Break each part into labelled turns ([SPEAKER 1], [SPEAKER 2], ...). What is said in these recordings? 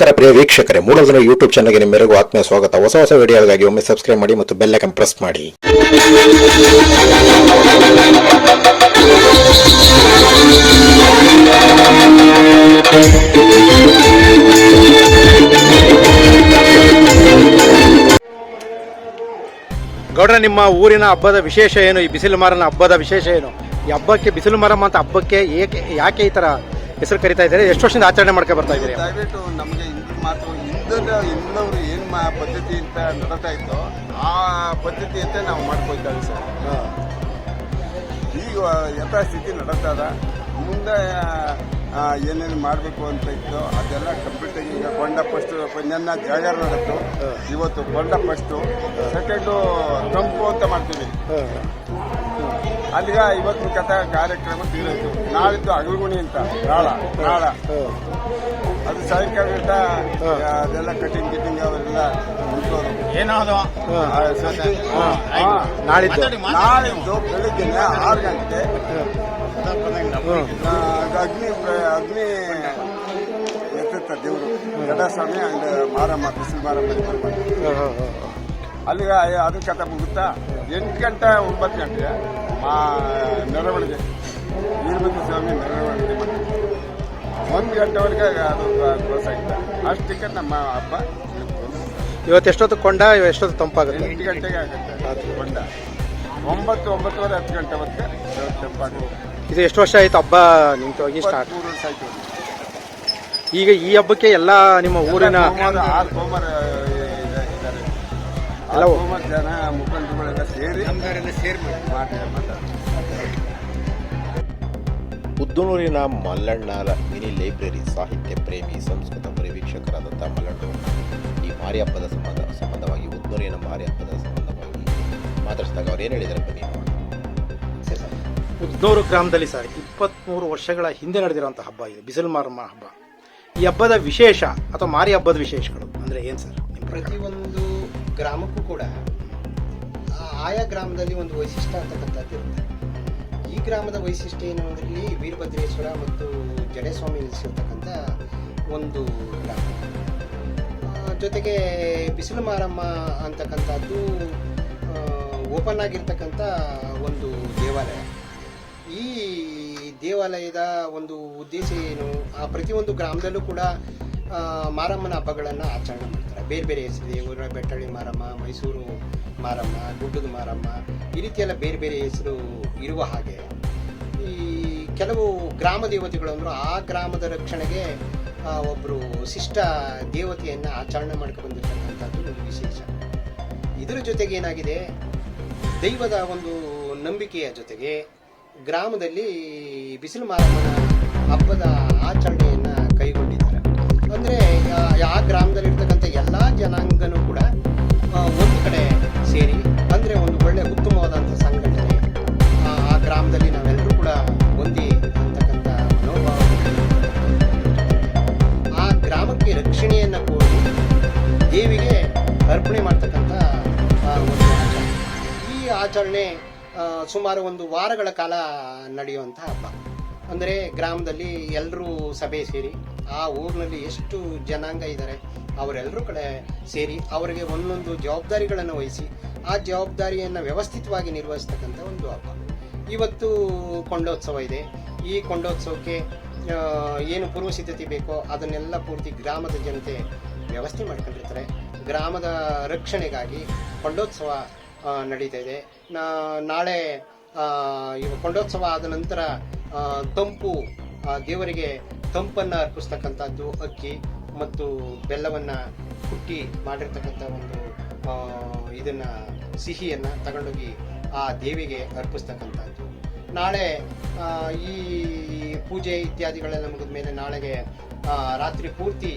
[SPEAKER 1] ನಮಸ್ಕಾರ ಪ್ರಿಯ ವೀಕ್ಷಕರೇ ಮೂಡಲ್ದಿನ ಯೂಟ್ಯೂಬ್ ಚಾನಲ್ಗೆ ನಿಮ್ಮೆಲ್ಲರಿಗೂ ಆತ್ಮೀಯ ಸ್ವಾಗತ. ಹೊಸ ಹೊಸ ವಿಡಿಯೋಗಾಗಿ ಒಮ್ಮೆ ಸಬ್ಸ್ಕ್ರೈಬ್ ಮಾಡಿ ಮತ್ತು ಬೆಲ್ ಐಕನ್ ಪ್ರೆಸ್ ಮಾಡಿ.
[SPEAKER 2] ಗೌಡ್ರ, ನಿಮ್ಮ ಊರಿನ ಹಬ್ಬದ ವಿಶೇಷ ಏನು? ಈ ಬಿಸಿಲು ಮಾರನ ಹಬ್ಬದ ವಿಶೇಷ ಏನು? ಈ ಹಬ್ಬಕ್ಕೆ, ಬಿಸಿಲು ಮರಮ್ಮ ಅಂತ ಹಬ್ಬಕ್ಕೆ ಏಕೆ, ಯಾಕೆ ಈ ತರ ಹೆಸರು ಕರಿತಾ ಇದ್ದಾರೆ. ಎಷ್ಟು ವರ್ಷದಿಂದ ಆಚರಣೆ ಮಾಡ್ಕೊ ಬರ್ತಾ ಇದ್ದೀರಿ?
[SPEAKER 3] ದಯವಿಟ್ಟು ನಮಗೆ ಹಿಂದಿನ ಮಾತು ಹಿಂದಿನ ಹಿಂದವರು ಏನು ಮಾ ಪದ್ಧತಿ ಅಂತ ನಡೀತಾ ಇತ್ತು ಆ ಪದ್ಧತಿಯಂತೆ ನಾವು ಮಾಡ್ಕೊಳ್ತೇವೆ ಸರ್. ಈಗ ಯಥಾಸ್ಥಿತಿ ಇದೆ. ಮುಂದೆ ಏನೇನು ಮಾಡಬೇಕು ಅಂತ ಇತ್ತು ಅದೆಲ್ಲ ಕಂಪ್ಲೀಟ್ ಆಗಿ ಈಗ ಕೊಂಡ ಫಸ್ಟ್ ನನ್ನ ಜಾಗರ ನಡತ್ತು ಇವತ್ತು ಕೊಂಡ ಫಸ್ಟು ಸೆಕೆಂಡು ತಂಪು ಅಂತ ಮಾಡ್ತೀವಿ. ಅಲ್ಲಿಗ ಇವತ್ತು ಕಥಾ ಕಾರ್ಯಕ್ರಮ ತೀರೋಯ್ತು ನಾಳಿದ್ದು ಅಗಲಗುಣಿ ಅಂತ. ನಾಳ ನಾಳ ಅದು ಸಾಯಂಕಾಲ ಗಂಟ ಅದೆಲ್ಲ ಕಟಿಂಗ್ ಗಿಟಿಂಗ್ ಅವರೆಲ್ಲ ಮುಗಿಸೋದು
[SPEAKER 2] ಏನಾದ್ರು. ನಾಳಿದ್ದು.
[SPEAKER 3] ನಾಳಿದ್ದು ಬೆಳಿಗ್ಗೆ ಆರು ಗಂಟೆ. ಅಗ್ನಿ ಅಗ್ನಿ ಎತ್ತುತ್ತ ದೇವರು. ಗಡಸ್ವಾಮಿ ಅಂಡ್ ಮಾರಮ್ಮ ಬಿಸಿಲು ಮಾರಮ್ಮ. ಅಲ್ಲಿಗೆ ಅದು ಕಥೆ ಮುಗುತ್ತಾ ಎಂಟು ಗಂಟೆ ಒಂಬತ್ತು ಗಂಟೆ ಮಾ ಮೆರವಣಿಗೆ. ವೀರಭದ್ರ ಸ್ವಾಮಿ ಮೆರವಣಿಗೆ ಮಾಡ್ತೀವಿ ಒಂದು ಗಂಟೆವರೆಗೆ ಅದು ಕ್ಲೋಸ್ ಆಗಿದೆ ಅಷ್ಟಕ್ಕೆ ನಮ್ಮ ಹಬ್ಬ
[SPEAKER 2] ಇವತ್ತು ಎಷ್ಟೊತ್ತು ಕೊಂಡ ಎಷ್ಟೊತ್ತು ತಂಪಾಗುತ್ತೆ?
[SPEAKER 3] ಎಂಟು ಗಂಟೆಗೆ ಆಗುತ್ತೆ ಕೊಂಡ. ಒಂಬತ್ತು ಒಂಬತ್ತುವರೆ ಹತ್ತು ಗಂಟೆವರೆಗೆ ತಂಪಾಗುತ್ತೆ.
[SPEAKER 2] ಇದು ಎಷ್ಟು ವರ್ಷ ಆಯ್ತು ಹಬ್ಬ ನಿಂತು ಹೋಗಿ ಸ್ಟಾರ್ಟ್
[SPEAKER 3] ಮೂರು ವರ್ಷ ಆಯ್ತು.
[SPEAKER 2] ಈಗ ಈ ಹಬ್ಬಕ್ಕೆ ಎಲ್ಲ ನಿಮ್ಮ ಊರಿನ
[SPEAKER 3] ಆರು ಸೋಮವಾರ ಇದ್ದಾರೆ.
[SPEAKER 2] ಎಲ್ಲ
[SPEAKER 3] ಸೋಮವಾರ ಜನ ಮುಖಂಡರುಗಳೆಲ್ಲ ಸೇರಿ. ಸೇರಿ ಮಾಡಿ
[SPEAKER 1] ಉದ್ದುನೂರಿನ ಮಲ್ಲಣ್ಣರ ಮಿನಿ ಲೈಬ್ರರಿ ಸಾಹಿತ್ಯ ಪ್ರೇಮಿ ಸಂಸ್ಕೃತ ಪರಿವೀಕ್ಷಕರಾದಂಥ ಮಲ್ಲಣ್ಣರು ಈ ಮಾರಿ ಹಬ್ಬದ ಸಂಬಂಧ ಸಂಬಂಧವಾಗಿ ಉದ್ನೂರಿನ ಮಾರಿ ಹಬ್ಬದ ಸಂಬಂಧವಾಗಿ ಮಾತಾಡಿಸಿದಾಗ ಅವ್ರು ಏನು ಹೇಳಿದ್ದಾರೆ ಬನ್ನಿ ಉದ್ದೂರು
[SPEAKER 2] ಉದ್ನೂರು ಗ್ರಾಮದಲ್ಲಿ ಸರ್ ಇಪ್ಪತ್ಮೂರು ವರ್ಷಗಳ ಹಿಂದೆ ನಡೆದಿರುವಂಥ ಹಬ್ಬ ಇದು ಬಿಸಿಲು ಮಾರಮ್ಮ ಹಬ್ಬ. ಈ ಹಬ್ಬದ ವಿಶೇಷ ಅಥವಾ ಮಾರಿ ಹಬ್ಬದ ವಿಶೇಷಗಳು ಅಂದರೆ ಏನು ಸರ್?
[SPEAKER 4] ಪ್ರತಿಯೊಂದು ಗ್ರಾಮಕ್ಕೂ ಕೂಡ ಆಯಾ ಗ್ರಾಮದಲ್ಲಿ ಒಂದು ವೈಶಿಷ್ಟ್ಯ ಅಂತಕ್ಕಂಥದ್ದು ಇರುತ್ತೆ. ಈ ಗ್ರಾಮದ ವೈಶಿಷ್ಟ್ಯ ಏನು ಅಂದರೆ ಇಲ್ಲಿ ವೀರಭದ್ರೇಶ್ವರ ಮತ್ತು ಜಡೇಸ್ವಾಮಿ ನಿಲ್ಲಿಸಿರ್ತಕ್ಕಂಥ ಒಂದು ಗ್ರಾಮ. ಜೊತೆಗೆ ಬಿಸಿಲು ಮಾರಮ್ಮ ಅಂತಕ್ಕಂಥದ್ದು ಓಪನ್ ಆಗಿರ್ತಕ್ಕಂಥ ಒಂದು ದೇವಾಲಯ. ಈ ದೇವಾಲಯದ ಒಂದು ಉದ್ದೇಶ ಏನು? ಆ ಪ್ರತಿಯೊಂದು ಗ್ರಾಮದಲ್ಲೂ ಕೂಡ ಮಾರಮ್ಮನ ಹಬ್ಬಗಳನ್ನು ಆಚರಣೆ ಮಾಡ್ತಾರೆ. ಬೇರೆ ಬೇರೆ ಹೆಸರಿದೆ ಊರ ಬೆಟ್ಟಳ್ಳಿ ಮಾರಮ್ಮ, ಮೈಸೂರು ಮಾರಮ್ಮ, ಗುಡ್ಡದ ಮಾರಮ್ಮ, ಈ ರೀತಿಯೆಲ್ಲ ಬೇರೆ ಬೇರೆ ಹೆಸರು ಇರುವ ಹಾಗೆ. ಈ ಕೆಲವು ಗ್ರಾಮ ದೇವತೆಗಳು ಅಂದರು ಆ ಗ್ರಾಮದ ರಕ್ಷಣೆಗೆ ಒಬ್ಬರು ಶಿಷ್ಟ ದೇವತೆಯನ್ನು ಆಚರಣೆ ಮಾಡ್ಕೊಂಡು ಒಂದು ವಿಶೇಷ. ಇದರ ಜೊತೆಗೆ ಏನಾಗಿದೆ? ದೈವದ ಒಂದು ನಂಬಿಕೆಯ ಜೊತೆಗೆ ಗ್ರಾಮದಲ್ಲಿ ಬಿಸಿಲು ಮಾರಮ್ಮನ ಹಬ್ಬದ ಆಚರಣೆಯನ್ನ ಆಚರಣೆ ಸುಮಾರು ಒಂದು ವಾರಗಳ ಕಾಲ ನಡೆಯುವಂಥ ಹಬ್ಬ. ಅಂದರೆ ಗ್ರಾಮದಲ್ಲಿ ಎಲ್ಲರೂ ಸಭೆ ಸೇರಿ, ಆ ಊರಿನಲ್ಲಿ ಎಷ್ಟು ಜನಾಂಗ ಇದ್ದಾರೆ ಅವರೆಲ್ಲರೂ ಕಡೆ ಸೇರಿ ಅವರಿಗೆ ಒಂದೊಂದು ಜವಾಬ್ದಾರಿಗಳನ್ನು ವಹಿಸಿ, ಆ ಜವಾಬ್ದಾರಿಯನ್ನು ವ್ಯವಸ್ಥಿತವಾಗಿ ನಿರ್ವಹಿಸ್ತಕ್ಕಂಥ ಒಂದು ಹಬ್ಬ. ಇವತ್ತು ಕೊಂಡೋತ್ಸವ ಇದೆ. ಈ ಕೊಂಡೋತ್ಸವಕ್ಕೆ ಏನು ಪೂರ್ವ ಸಿದ್ಧತೆ ಬೇಕೋ ಅದನ್ನೆಲ್ಲ ಪೂರ್ತಿ ಗ್ರಾಮದ ಜನತೆ ವ್ಯವಸ್ಥೆ ಮಾಡ್ಕೊಂಡಿರ್ತಾರೆ. ಗ್ರಾಮದ ರಕ್ಷಣೆಗಾಗಿ ಕೊಂಡೋತ್ಸವ ನಡೀತಾ ಇದೆ. ನಾಳೆ ಇವ ಕೊಂಡೋತ್ಸವ ಆದ ನಂತರ ತಂಪು ದೇವರಿಗೆ ತಂಪನ್ನು ಅರ್ಪಿಸ್ತಕ್ಕಂಥದ್ದು ಅಕ್ಕಿ ಮತ್ತು ಬೆಲ್ಲವನ್ನು ಕುಟ್ಟಿ ಮಾಡಿರ್ತಕ್ಕಂಥ ಒಂದು ಇದನ್ನು, ಸಿಹಿಯನ್ನು ತಗೊಂಡೋಗಿ ಆ ದೇವಿಗೆ ಅರ್ಪಿಸ್ತಕ್ಕಂಥದ್ದು. ನಾಳೆ ಈ ಪೂಜೆ ಇತ್ಯಾದಿಗಳೆಲ್ಲ ಮುಗಿದ ಮೇಲೆ ನಾಳೆಗೆ ರಾತ್ರಿ ಪೂರ್ತಿ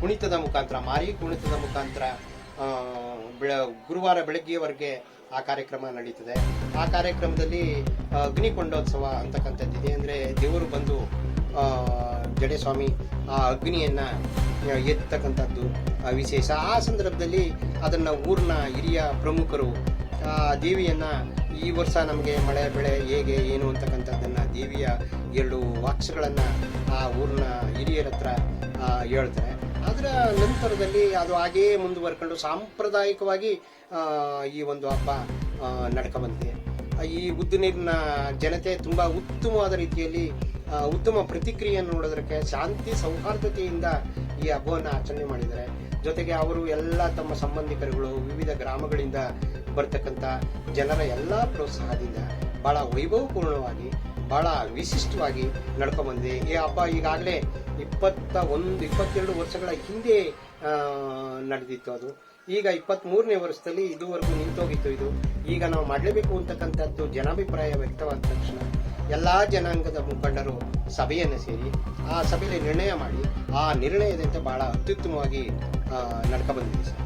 [SPEAKER 4] ಕುಣಿತದ ಮುಖಾಂತರ, ಮಾರಿ ಕುಣಿತದ ಮುಖಾಂತರ ಗುರುವಾರ ಬೆಳಗ್ಗೆವರೆಗೆ ಆ ಕಾರ್ಯಕ್ರಮ ನಡೀತದೆ. ಆ ಕಾರ್ಯಕ್ರಮದಲ್ಲಿ ಅಗ್ನಿಕೊಂಡೋತ್ಸವ ಅಗ್ನಿ ಕೊಂಡೋತ್ಸವ ಅಂತಕ್ಕಂಥದ್ದಿದೆ. ಅಂದರೆ ದೇವರು ಬಂದು ಜಡೆ ಸ್ವಾಮಿ ಆ ಅಗ್ನಿಯನ್ನು ಎತ್ತಕ್ಕಂಥದ್ದು ವಿಶೇಷ. ಆ ಸಂದರ್ಭದಲ್ಲಿ ಅದನ್ನು ಊರಿನ ಹಿರಿಯ ಪ್ರಮುಖರು, ಆ, ದೇವಿಯನ್ನು ಈ ವರ್ಷ ನಮಗೆ ಮಳೆ, ಬೆಳೆ ಹೇಗೆ, ಏನು ಅಂತಕ್ಕಂಥದ್ದನ್ನು ದೇವಿಯ ಎರಡು ವಾಕ್ಸಗಳನ್ನು ಆ ಊರಿನ ಹಿರಿಯರ ಹತ್ರ ಹೇಳ್ತಾರೆ. ಅದರ ನಂತರದಲ್ಲಿ ಅದು ಹಾಗೇ ಮುಂದುವರ್ಕೊಂಡು ಸಾಂಪ್ರದಾಯಿಕವಾಗಿ ಈ ಒಂದು ಹಬ್ಬ ನಡ್ಕ ಬಂದಿದೆ. ಈ ಉದ್ದು ನೀರಿನ ಜನತೆ ತುಂಬ ಉತ್ತಮವಾದ ರೀತಿಯಲ್ಲಿ ಉತ್ತಮ ಪ್ರತಿಕ್ರಿಯೆಯನ್ನು ನೋಡೋದಕ್ಕೆ ಶಾಂತಿ, ಸೌಹಾರ್ದತೆಯಿಂದ ಈ ಹಬ್ಬವನ್ನು ಆಚರಣೆ ಮಾಡಿದ್ದಾರೆ. ಜೊತೆಗೆ ಅವರು ಎಲ್ಲ ತಮ್ಮ ಸಂಬಂಧಿಕರುಗಳು, ವಿವಿಧ ಗ್ರಾಮಗಳಿಂದ ಬರ್ತಕ್ಕಂಥ ಜನರ ಎಲ್ಲ ಪ್ರೋತ್ಸಾಹದಿಂದ ಬಹಳ ವೈಭವಪೂರ್ಣವಾಗಿ, ಬಹಳ ವಿಶಿಷ್ಟವಾಗಿ ನಡ್ಕೊಂಡ್ಬಂದಿದೆ ಈ ಹಬ್ಬ ಈಗಾಗಲೇ ಇಪ್ಪತ್ತ ಒಂದು, ಇಪ್ಪತ್ತೆರಡು ವರ್ಷಗಳ ಹಿಂದೆ ನಡೆದಿತ್ತು ಅದು. ಈಗ ಇಪ್ಪತ್ತ್ ಮೂರನೇ ವರ್ಷದಲ್ಲಿ ಇದುವರೆಗೂ ನಿಂತೋಗಿತ್ತು ಇದು. ಈಗ ನಾವು ಮಾಡಲೇಬೇಕು ಅಂತಕ್ಕಂಥದ್ದು ಜನಾಭಿಪ್ರಾಯ ವ್ಯಕ್ತವಾದ ತಕ್ಷಣ ಎಲ್ಲ ಜನಾಂಗದ ಮುಖಂಡರು ಸಭೆಯನ್ನು ಸೇರಿ, ಆ ಸಭೆಯಲ್ಲಿ ನಿರ್ಣಯ ಮಾಡಿ, ಆ ನಿರ್ಣಯದಂತೆ ಬಹಳ ಅತ್ಯುತ್ತಮವಾಗಿ ನಡ್ಕೊಬಂದಿದೆ ಸರ್.